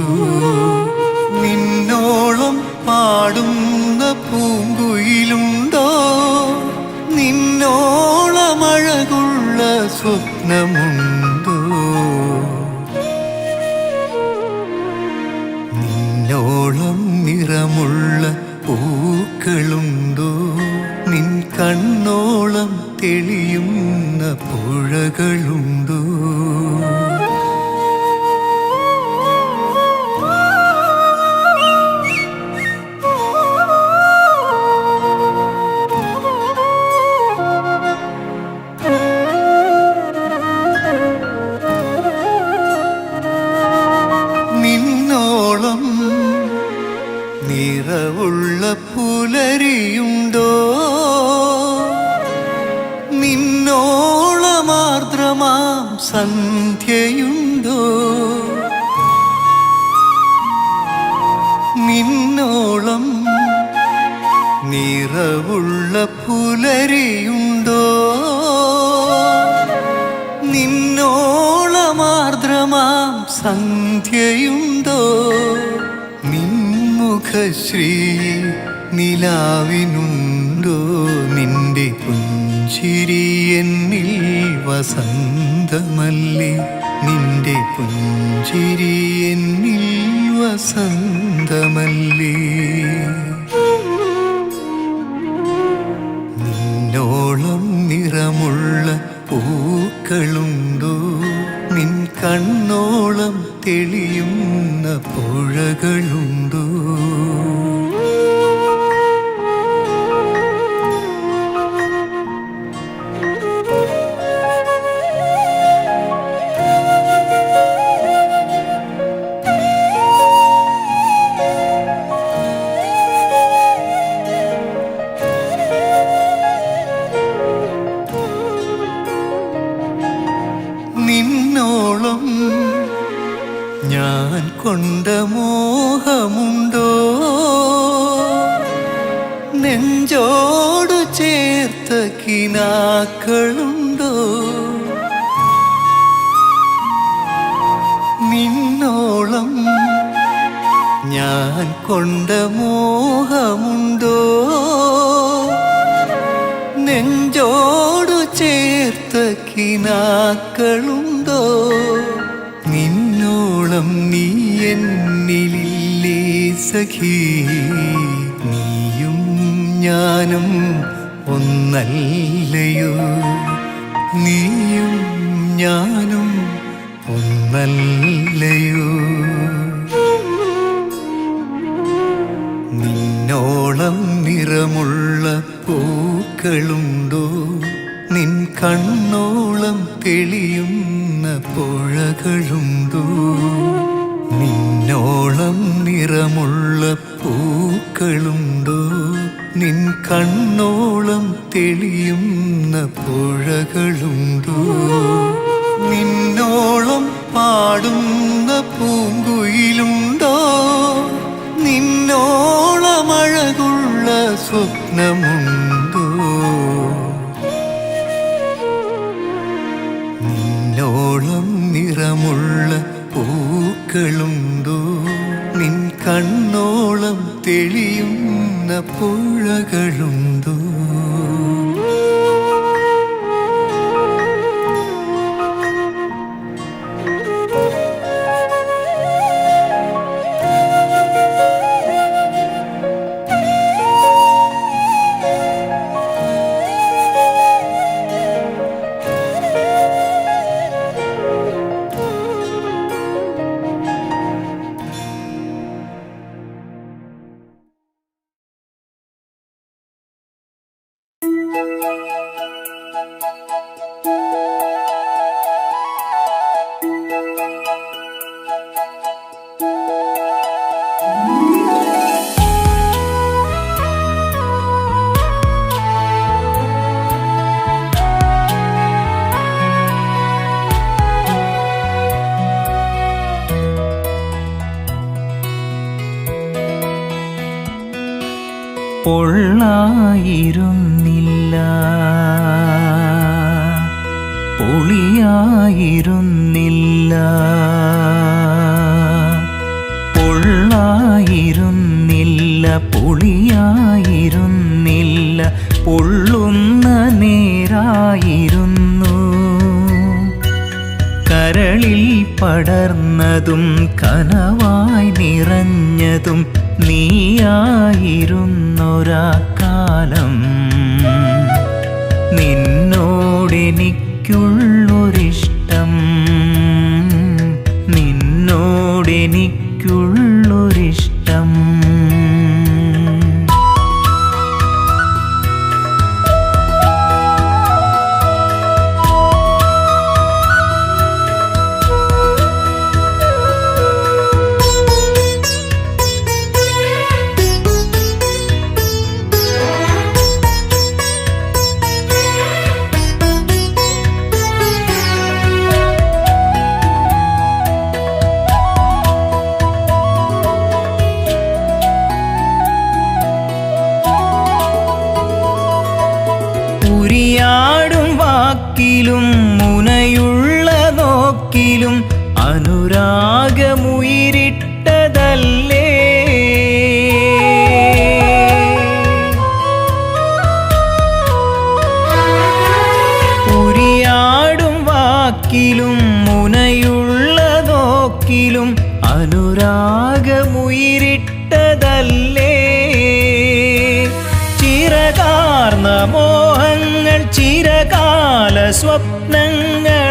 പുഴകളുണ്ടോ നിന്നോളം പാടുന്ന പൂങ്കുയിലുണ്ടോ? നിന്നോളമഴകുള്ള സ്വപ്നമുണ്ടോ? നിന്നോളം നിറമുള്ള പൂക്കളുണ്ടോ? നിൻ കണ്ണോളം തെളിയുന്ന പുഴകളുണ്ടോ? നിലാവിനുണ്ടോ നിന്റെ പുഞ്ചിരി എന്നിൽ വസന്തമല്ലേ? നിന്റെ പുഞ്ചിരി എന്നിൽ വസന്തമല്ലേ. നിന്നോളം നിറമുള്ള പൂക്കളുണ്ടോ? നിൻ കണ്ണോളം തെളിയുന്ന പുഴകളുണ്ടോ? കിനാക്കളുണ്ടോ നിന്നോളം നീ എന്നിലില്ലേ സഖി? നീയും ഞാനും ഒന്നല്ലയോ? നീയും ഞാനും ഒന്നല്ലയോ? നിന്നോളം നിറമുള്ള പൂക്കളുണ്ടോ? നിൻ കണ്ണോളം തെളിയുന്ന പുഴകളുണ്ടോ? നിന്നോളം നിറമുള്ള പൂക്കളുണ്ടോ? നിൻ കണ്ണോളം തെളിയുന്ന പുഴകളുണ്ടോ? നിന്നോളം പാടുന്ന പൂങ്കുയിലുണ്ടോ? നിന്നോളമഴകുള്ള സ്വപ്നമുണ്ടോ? നിറമുള്ള പൂക്കളുണ്ടോ? നിൻ കണ്ണോളം തെളിയുന്ന പുഴകളുണ്ടോ? പൊള്ളായിരുന്നില്ല. പൊളിയായിരുന്നില്ല. പൊള്ളായിരുന്നില്ല പൊളിയായിരുന്നില്ല പടർന്നതും കനവായി നിറഞ്ഞതും നീയായിരുന്നൊരാ കാലം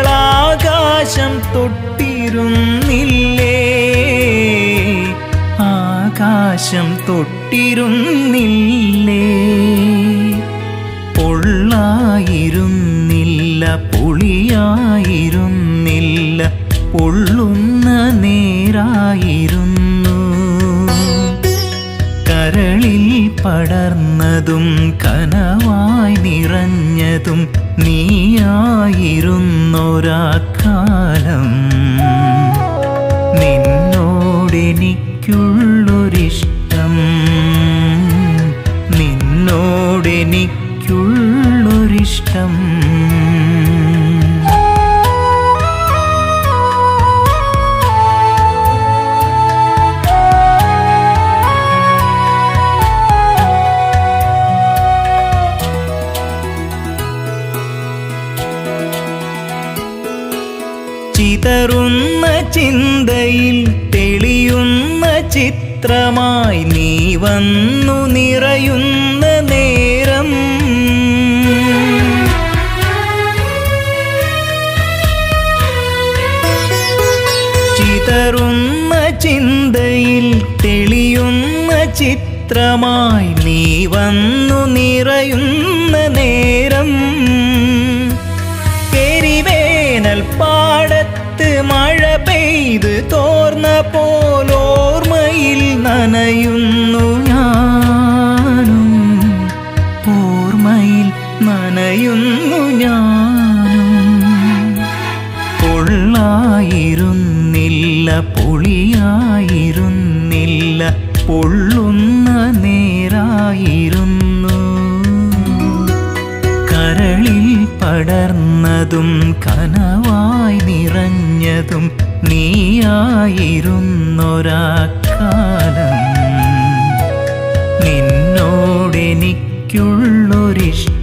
ആകാശം തൊട്ടിരുന്നില്ലേ? ആകാശം തൊട്ടിരുന്നില്ലേ? പൊള്ളായിരുന്നില്ല പൊളിയായിരുന്നില്ല പൊള്ളുന്ന നേരായിരുന്നു. കരളിൽ പടർന്നതും കനവായി നിറഞ്ഞതും നീയായിരുന്നൊരാ കാലം നിന്നോടെനിക്കുള്ളൊരിഷ്ടം. നിന്നോടെനിക്കുള്ളൊരിഷ്ടം. ചിന്തയിൽ തെളിയുന്ന ചിത്രമായി നീ വന്നു നിറയുന്ന നേരം. ചിതറുന്ന ചിന്തയിൽ തെളിയുന്ന ചിത്രമായി നീ വന്നു നിറയുന്ന നേരം. പടർന്നതും കനവായി നിറഞ്ഞതും നീയായിരുന്നൊരാക്കാലം. നിന്നോടെനിക്കുള്ളൊരിഷ്ടം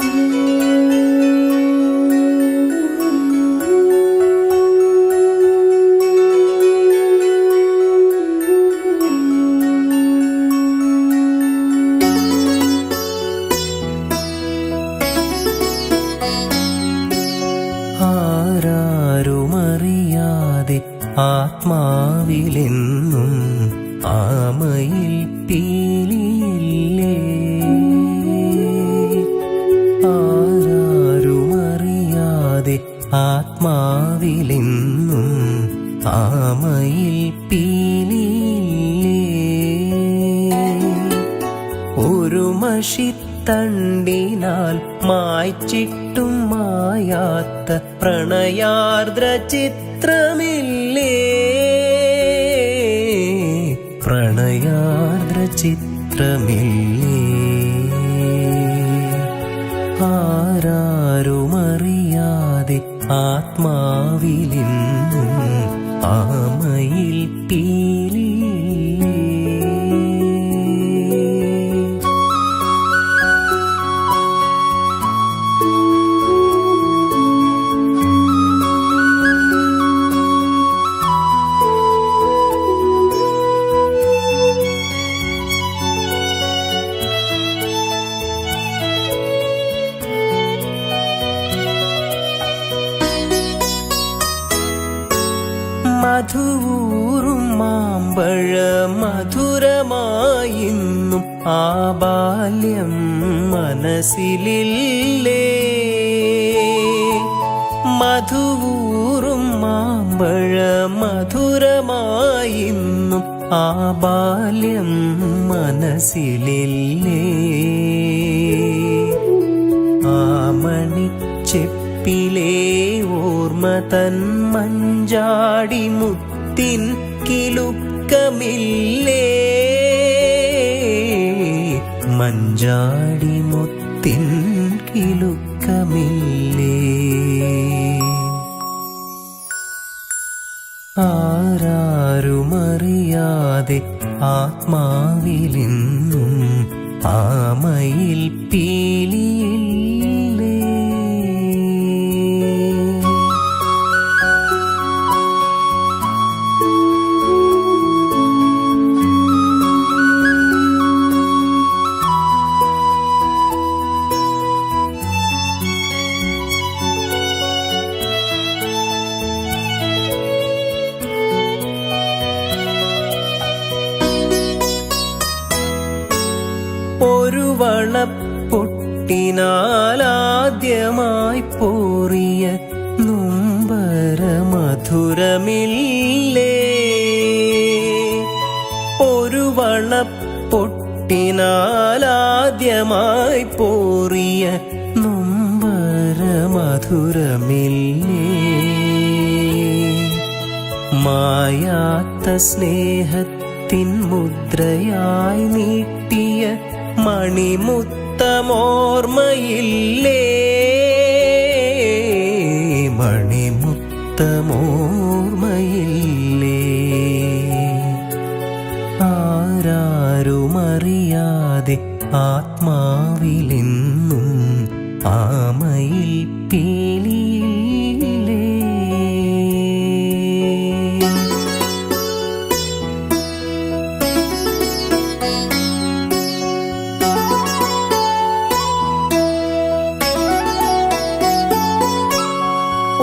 ആരാരുമറിയാതെ ആമയിൽ പീലിയില്ലേ ഒരു മഷിത്തണ്ടിനാൽ മായ്ച്ചിട്ടും മായാത്ത പ്രണയാർദ്ര ചിത്രമില്ലേ? പ്രണയാർദ്ര ചിത്രമില്ലേ? ആരാരുമറിയാതെ ആത്മാവിലെന്നും ആമയിൽ പീലില്ലേ ബാല്യം ആമണി ചെപ്പിലേ ഓർമ്മ തൻ മഞ്ചാടി മുത്തിൻ കിലുക്കമില്ലേ? മഞ്ചാടി മുത്തിൻ കിലുക്കമില്ലേ? ആരാരുമറിയാതെ ആത്മാവിലെന്നും ആമയിൽ പീലിയില്ലേ മധുരമില്ലേ മായാത്ത സ്നേഹത്തിൻ മുദ്രയായി നീട്ടിയ മണിമുത്തമോർമ്മയില്ലേ? മണിമുത്തമോർമ്മയില്ലേ? ആരാരുമറിയാതെ ആത്മാവിലെന്നും ആമയിൽ പീലിയില്ലേ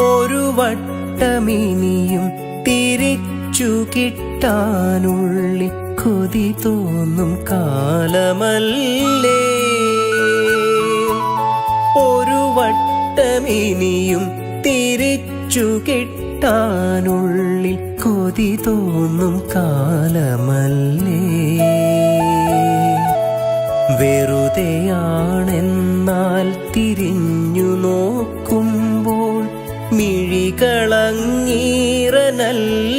ഒരു വട്ടമിനിയും തിരിച്ചു കിട്ടാനുള്ളിൽ കൊതി തോന്നും കാലമല്ലേ? വട്ടമിനിയും തിരിച്ചു കിട്ടാനുള്ളിൽ കൊതി തോന്നും കാലമല്ലേ? വെറുതെയാണെന്നാൽ തിരിഞ്ഞു നോക്കുമ്പോൾ മിഴികളങ്ങീറനല്ലേ?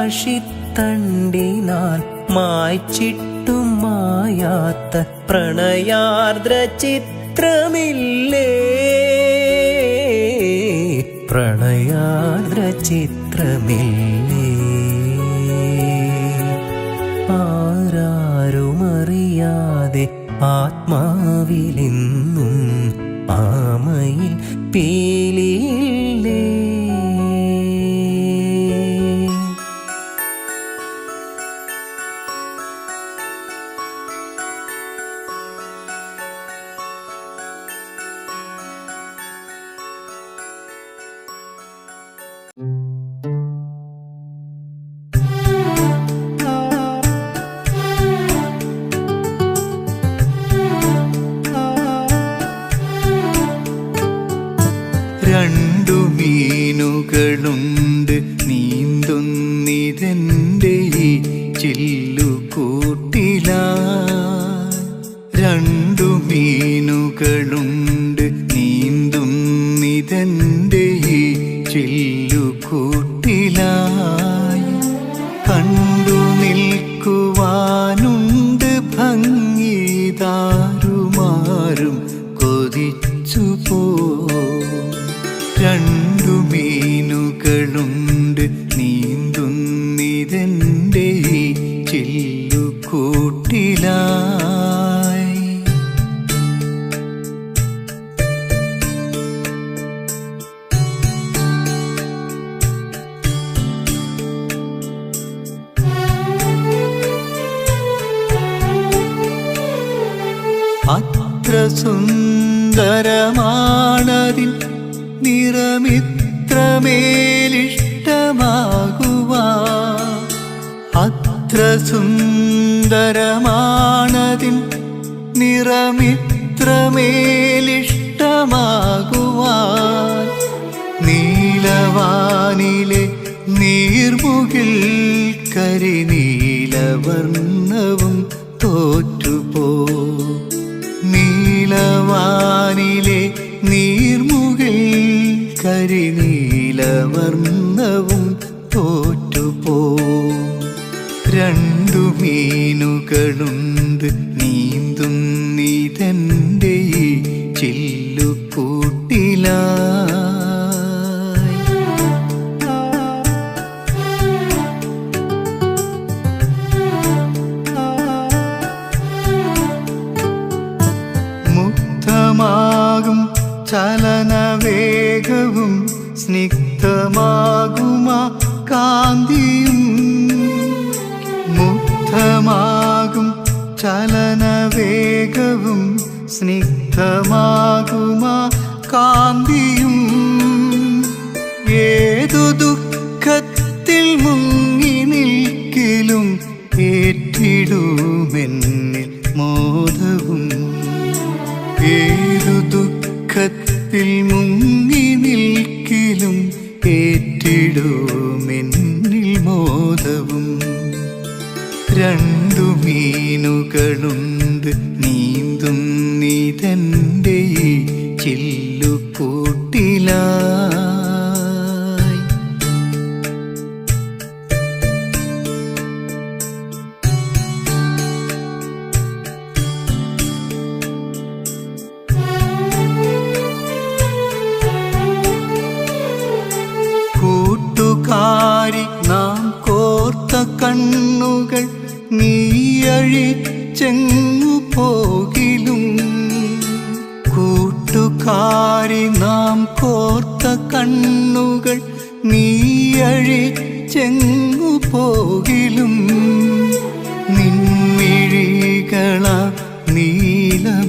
മഷിത്തണ്ടിനാൽ മായ്ച്ചിട്ടും മായാത്ത പ്രണയാർദ്ര ചിത്രമില്ലേ പ്രണയാർദ്ര ചിത്രമില്ലേ ആരാരുമറിയാതെ ആത്മാവിലിന്നും ആമയിൽ പീലിയില്ലേ? അത്ര സുന്ദരമാണതിൻ നിറമിത്രമേലിഷ്ടമാകുവാൻ നീലവാനിലെ നീർമുകിൽ കരിനീലവർണവും തോറ്റുപോ. നീലവാനിലെ നീർമുകിൽ കരിനീലവർണവും തോറ്റുപോ. മീനുകളുണ്ട് ദുഃഖത്തിൽ കണ്ണുകൾ നീയഴിച്ചെങ്ങു പോകിലും. കൂട്ടുകാരി നാം കോർത്ത കണ്ണുകൾ നീയഴിച്ചെങ്ങു പോകിലും. നിൻമിഴികള നീലമത്സ്യങ്ങൾ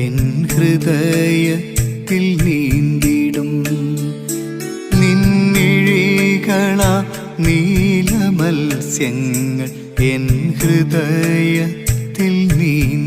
എൻ ഹൃദയത്തിൽ നീന്തിടും നീലമത്സ്യങ്ങൾ എൻ ഹൃദയത്തിൽ നീന്തിടും